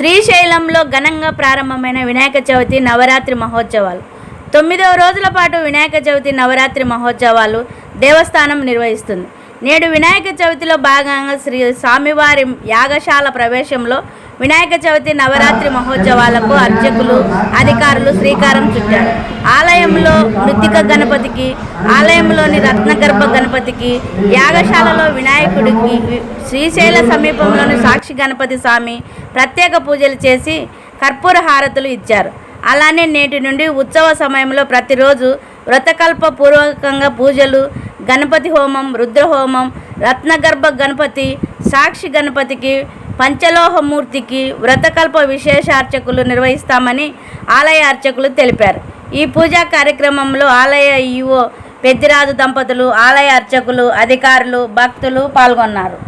శ్రీశైలంలో ఘనంగా ప్రారంభమైన వినాయక చవితి నవరాత్రి మహోత్సవాలు. తొమ్మిదవ రోజుల పాటు వినాయక చవితి నవరాత్రి మహోత్సవాలు దేవస్థానం నిర్వహిస్తుంది. నేడు వినాయక చవితిలో భాగంగా శ్రీ స్వామివారి యాగశాల ప్రవేశంలో వినాయక చవితి నవరాత్రి మహోత్సవాలకు అర్చకులు అధికారులు శ్రీకారం చుట్టారు. ఆలయంలో మృతిక గణపతికి ఆలయంలోని రత్నగర్భ గణపతికి యాగశాలలో వినాయకుడికి శ్రీశైల సమీపంలోని సాక్షి గణపతి స్వామి ప్రత్యేక పూజలు చేసి కర్పూర హారతులు ఇచ్చారు. అలానే నేటి నుండి ఉత్సవ సమయంలో ప్రతిరోజు వ్రతకల్ప పూర్వకంగా పూజలు గణపతి హోమం రుద్రహోమం రత్నగర్భ గణపతి సాక్షి గణపతికి పంచలోహమూర్తికి వ్రతకల్ప విశేష అర్చకులు నిర్వహిస్తామని ఆలయ అర్చకులు తెలిపారు. ఈ పూజా కార్యక్రమంలో ఆలయ ఈవో పెద్దిరాజు దంపతులు ఆలయ అర్చకులు అధికారులు భక్తులు పాల్గొన్నారు.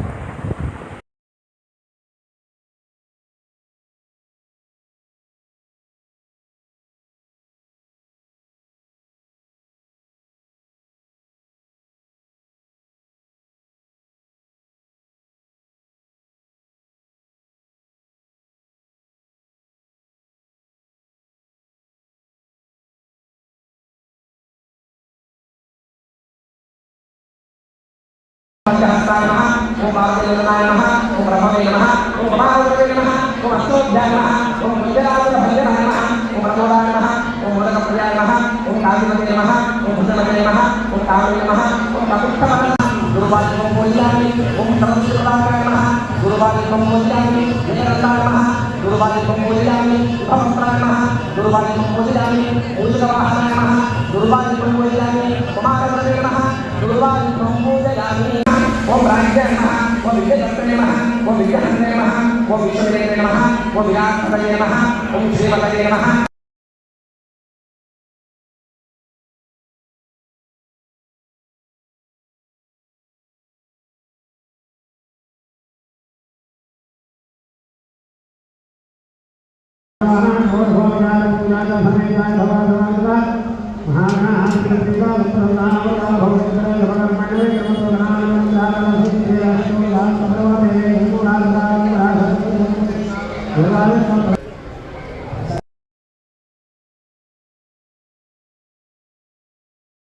పంచహస్తాయ నమః ఓం పార్వతీనాయ నమః ఓం బ్రహ్మవే నమః ఓం మహావరవే నమః ఓం అష్టోధ్యాయ నమః ఓం విద్యారాజ భంజనాయ నమః ఓం రమోదాయ నమః ఓం మోదక ప్రియాయ నమః ఓం కాళీమతే నమః ఓం భుజనమతే నమః ఓం ఓం గురువాజ్యం ఓం సరస్వతాయ గురువాజ్యం గురువాజ్యం ఉపమంత్రాయ గురువాజ్యం ఓం రాజ్యాయ నమః ఓం విజయదత్తనే నమః ఓం విజయహంతే నమః ఓం విశ్వదేవే నమః ఓం విరాట్పతయే నమః ఓం శ్రీమతయే నమః మహాగణ